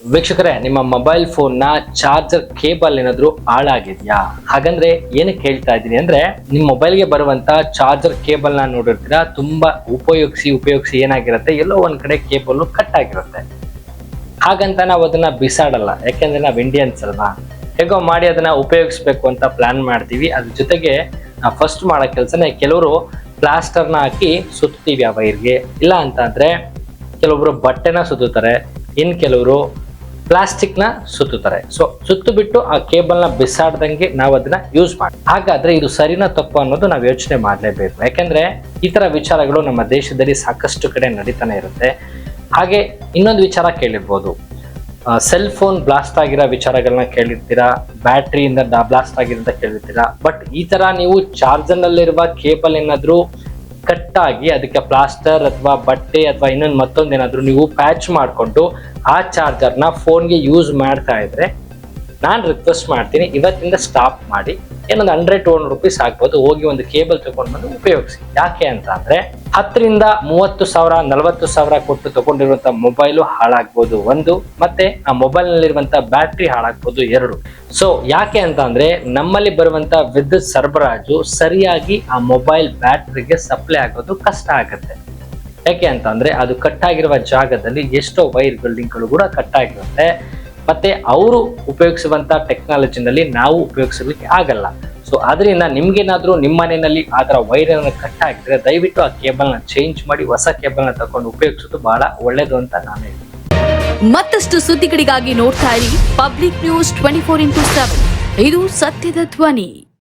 ವೀಕ್ಷಕರೇ, ನಿಮ್ಮ ಮೊಬೈಲ್ ಫೋನ್ನ ಚಾರ್ಜರ್ ಕೇಬಲ್ ಏನಾದ್ರು ಹಾಳಾಗಿದ್ಯಾ? ಹಾಗಂದ್ರೆ ಏನಕ್ಕೆ ಹೇಳ್ತಾ ಇದ್ದೀನಿ ಅಂದ್ರೆ ನಿಮ್ ಮೊಬೈಲ್ಗೆ ಬರುವಂತ ಚಾರ್ಜರ್ ಕೇಬಲ್ನ ನೋಡಿರ್ತೀರಾ, ತುಂಬಾ ಉಪಯೋಗಿಸಿ ಉಪಯೋಗಿಸಿ ಏನಾಗಿರುತ್ತೆ, ಎಲ್ಲೋ ಒಂದ್ ಕಡೆ ಕೇಬಲ್ ಕಟ್ ಆಗಿರುತ್ತೆ. ಹಾಗಂತ ನಾವು ಅದನ್ನ ಬಿಸಾಡಲ್ಲ, ಯಾಕೆಂದ್ರೆ ನಾವು ಇಂಡಿಯನ್ಸ್ ಅಲ್ವಾ? ಹೇಗೋ ಮಾಡಿ ಅದನ್ನ ಉಪಯೋಗಿಸ್ಬೇಕು ಅಂತ ಪ್ಲಾನ್ ಮಾಡ್ತೀವಿ. ಅದ್ರ ಜೊತೆಗೆ ಫಸ್ಟ್ ಮಾಡೋ ಕೆಲಸನೇ ಕೆಲವರು ಪ್ಲಾಸ್ಟರ್ನ ಹಾಕಿ ಸುತ್ತೀವಿ ಆ ವೈರ್ಗೆ ಇಲ್ಲ ಅಂತಂದ್ರೆ ಕೆಲವೊಬ್ರು ಬಟ್ಟೆನ ಸುತ್ತುತ್ತಾರೆ, ಇನ್ ಕೆಲವರು ಪ್ಲಾಸ್ಟಿಕ್ನ ಸುತ್ತುತ್ತಾರೆ. ಸೊ ಸುತ್ತು ಬಿಟ್ಟು ಆ ಕೇಬಲ್ನ ಬಿಸಾಡ್ದಂಗೆ ನಾವು ಅದನ್ನ ಯೂಸ್ ಮಾಡಿ. ಹಾಗಾದ್ರೆ ಇದು ಸರಿನಾ ತಪ್ಪು ಅನ್ನೋದು ನಾವು ಯೋಚನೆ ಮಾಡಲೇಬೇಕು. ಯಾಕೆಂದ್ರೆ ಈ ತರ ವಿಚಾರಗಳು ನಮ್ಮ ದೇಶದಲ್ಲಿ ಸಾಕಷ್ಟು ಕಡೆ ನಡೀತಾನೆ ಇರುತ್ತೆ. ಹಾಗೆ ಇನ್ನೊಂದು ವಿಚಾರ ಕೇಳಿರ್ಬೋದು. ಸೆಲ್ ಫೋನ್ ಬ್ಲಾಸ್ಟ್ ಆಗಿರೋ ವಿಚಾರಗಳನ್ನ ಕೇಳಿರ್ತೀರಾ? ಬ್ಯಾಟ್ರಿಯಿಂದ ಬ್ಲಾಸ್ಟ್ ಆಗಿರೋದ ಕೇಳಿರ್ತೀರಾ? ಬಟ್ ಈ ತರ ನೀವು ಚಾರ್ಜರ್ನಲ್ಲಿರುವ ಕೇಬಲ್ ಏನಾದ್ರೂ ಕಟ್ ಆಗಿ ಅದಕ್ಕೆ ಪ್ಲಾಸ್ಟರ್ ಅಥವಾ ಬಟ್ಟೆ ಅಥವಾ ಇನ್ನೊಂದು ಮತ್ತೊಂದು ಏನಾದ್ರು ನೀವು ಪ್ಯಾಚ್ ಮಾಡಿಕೊಂಡು ಆ ಚಾರ್ಜರ್ನ ಫೋನ್ಗೆ ಯೂಸ್ ಮಾಡ್ತಾ ಇದ್ರೆ ನಾನು ರಿಕ್ವೆಸ್ಟ್ ಮಾಡ್ತೀನಿ, ಇವತ್ತಿಂದ ಸ್ಟಾಪ್ ಮಾಡಿ, ಏನೊಂದು ಹಂಡ್ರೆಡ್ ಟು ಹಂಡ್ರೆಡ್ ರುಪೀಸ್ ಆಗ್ಬೋದು, ಹೋಗಿ ಒಂದು ಕೇಬಲ್ ತಗೊಂಡು ಬಂದು ಉಪಯೋಗಿಸಿ. ಯಾಕೆ ಅಂತ ಅಂದರೆ, ಹತ್ತರಿಂದ ಮೂವತ್ತು ಸಾವಿರ, ನಲವತ್ತು ಸಾವಿರ ಕೊಟ್ಟು ತಗೊಂಡಿರುವಂತ ಮೊಬೈಲು ಹಾಳಾಗ್ಬೋದು ಒಂದು, ಮತ್ತೆ ಆ ಮೊಬೈಲ್ ನಲ್ಲಿರುವಂತ ಬ್ಯಾಟ್ರಿ ಹಾಳಾಗ್ಬೋದು ಎರಡು. ಸೊ ಯಾಕೆ ಅಂತ ಅಂದರೆ, ನಮ್ಮಲ್ಲಿ ಬರುವಂತ ವಿದ್ಯುತ್ ಸರಬರಾಜು ಸರಿಯಾಗಿ ಆ ಮೊಬೈಲ್ ಬ್ಯಾಟ್ರಿಗೆ ಸಪ್ಲೈ ಆಗೋದು ಕಷ್ಟ ಆಗುತ್ತೆ. ಯಾಕೆ ಅಂತ ಅಂದ್ರೆ ಅದು ಕಟ್ ಆಗಿರುವ ಜಾಗದಲ್ಲಿ ಎಷ್ಟೋ ವೈರ್ ಬಿಲ್ಡಿಂಗ್ಗಳು ಕೂಡ ಕಟ್ ಆಗಿರುತ್ತೆ. ಮತ್ತೆ ಅವರು ಉಪಯೋಗಿಸುವಂತ ಟೆಕ್ನಾಲಜಿನಲ್ಲಿ ನಾವು ಉಪಯೋಗಿಸಲಿಕ್ಕೆ ಆಗಲ್ಲ. ಸೊ ಅದರಿಂದ ನಿಮ್ಗೇನಾದ್ರೂ ನಿಮ್ಮ ಮನೆಯಲ್ಲಿ ಥರ ವೈರನ್ನು ಕಟ್ ಆಗಿದ್ರೆ ದಯವಿಟ್ಟು ಆ ಕೇಬಲ್ನ ಚೇಂಜ್ ಮಾಡಿ ಹೊಸ ಕೇಬಲ್ನ ತಕೊಂಡು ಉಪಯೋಗಿಸೋದು ಬಹಳ ಒಳ್ಳೇದು ಅಂತ ನಾನು ಹೇಳ್ತೀನಿ. ಮತ್ತಷ್ಟು ಸುದ್ದಿಗಳಿಗಾಗಿ ನೋಡ್ತಾ ಇರಿ public news twenty four into seven ಇದು ಸತ್ಯದ ಧ್ವನಿ.